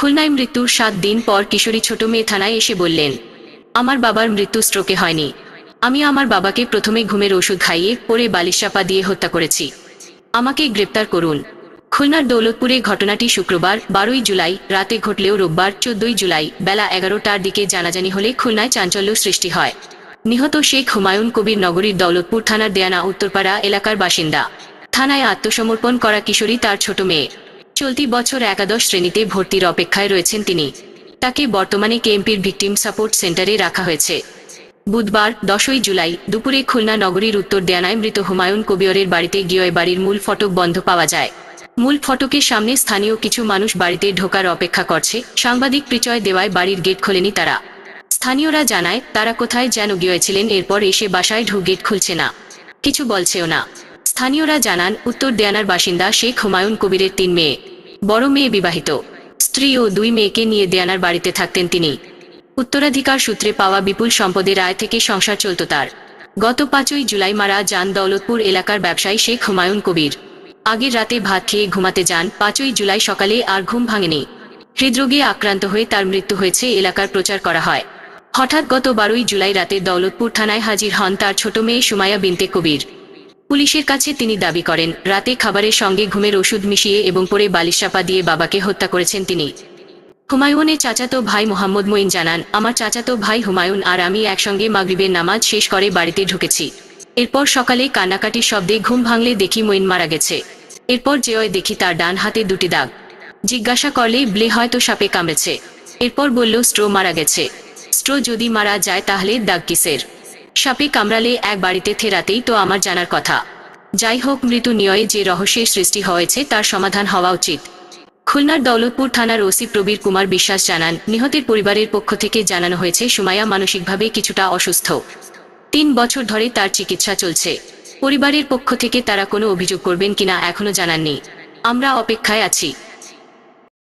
খুলনায় মৃত্যুর সাত দিন পর কিশোরী ছোট মেয়ে থানায় এসে বললেন, আমার বাবার মৃত্যু স্ট্রোকে হয়নি। আমি আমার বাবাকে প্রথমে ঘুমের ওষুধ খাইয়ে পরে বালিশ চাপা দিয়ে হত্যা করেছি। আমাকে গ্রেপ্তার করুন। খুলনার দৌলতপুরে ঘটনাটি শুক্রবার, বারোই জুলাই, রাতে ঘটলেও রোববার, চোদ্দই জুলাই, বেলা এগারোটার দিকে জানাজানি হলে খুলনায় চাঞ্চল্য সৃষ্টি হয়। নিহত শেখ হুমায়ুন কবির নগরীর দৌলতপুর থানার দেয়ানা, উত্তরপাড়া এলাকার বাসিন্দা। থানায় আত্মসমর্পণ করা কিশোরী তার ছোট মেয়ে। চলতি বছর একাদশ শ্রেণীতে ভর্তির অপেক্ষায় রয়েছেন তিনি। তাকে বর্তমানে কেএমপির ভিকটিম সাপোর্ট সেন্টারে রাখা হয়েছে। বুধবার, দশই জুলাই, দুপুরে খুলনা নগরীর উত্তর দেয়ানায় মৃত হুমায়ুন কবিয়রের বাড়িতে গিয়ে বাড়ির মূল ফটক বন্ধ পাওয়া যায়। মূল ফটকের সামনে স্থানীয় কিছু মানুষ বাড়িতে ঢোকার অপেক্ষা করছে। সাংবাদিক পরিচয় দেওয়ায় বাড়ির গেট খোলেনি তারা। স্থানীয়রা জানায়, তারা কোথায় যেন গিয়েছিলেন, এরপর এসে বাসায় ঢুক গেট খুলছে না। কিছু বলছেও না। স্থানীয়রা জানান, উত্তর দেয়ানার বাসিন্দা শেখ হুমায়ুন কবিরের তিন মেয়ে। বড় মেয়ে বিবাহিত। স্ত্রী ও দুই মেয়েকে নিয়ে দেয়ানার বাড়িতে থাকতেন তিনি। উত্তরাধিকার সূত্রে পাওয়া বিপুল সম্পদের আয় থেকে সংসার চলত তার। গত পাঁচই জুলাই মারা যান দৌলতপুর এলাকার ব্যবসায়ী শেখ হুমায়ুন কবির। আগের রাতে ভাত খেয়ে ঘুমাতে যান, পাঁচই জুলাই সকালে আর ঘুম ভাঙেনি। হৃদরোগে আক্রান্ত হয়ে তার মৃত্যু হয়েছে এলাকার প্রচার করা হয়। হঠাৎ গত বারোই জুলাই রাতে দৌলতপুর থানায় হাজির হন তার ছোট মেয়ে সুমাইয়া বিনতে কবির। পুলিশের কাছে তিনি দাবি করেন, রাতে খাবারের সঙ্গে ঘুমের ওষুধ মিশিয়ে এবং পরে বালিশ চাপা দিয়ে বাবাকে হত্যা করেছেন তিনি। হুমায়ুনের চাচাতো ভাই মোহাম্মদ মঈন জানান, আমার চাচাতো ভাই হুমায়ুন আর আমি একসঙ্গে মাগরিবের নামাজ শেষ করে বাড়িতে ঢুকেছি। এরপর সকালে কান্নাকাটির শব্দে ঘুম ভাঙলে দেখি মঈন মারা গেছে। এরপর যেয় দেখি তার ডান হাতে দুটি দাগ। জিজ্ঞাসা করলে ব্লে হয়তো সাপে কামড়েছে। এরপর বলল, স্ট্রো মারা গেছে। স্ট্রো যদি মারা যায় তাহলে দাগ কিসের? সাপে কামড়ালে এক বাড়িতে থেরাতেই তো আমার জানার কথা। যাই হোক, মৃত্যু নিয়ে যে রহস্যের সৃষ্টি হয়েছে তার সমাধান হওয়া উচিত। খুলনার দৌলতপুর থানার ওসি প্রবীর কুমার বিশ্বাস জানান, নিহতের পরিবারের পক্ষ থেকে জানানো হয়েছে, সুমাইয়া মানসিকভাবে কিছুটা অসুস্থ। তিন বছর ধরে তার চিকিৎসা চলছে। পরিবারের পক্ষ থেকে তারা কোনো অভিযোগ করবেন কিনা এখনও জানাননি। আমরা অপেক্ষায় আছি।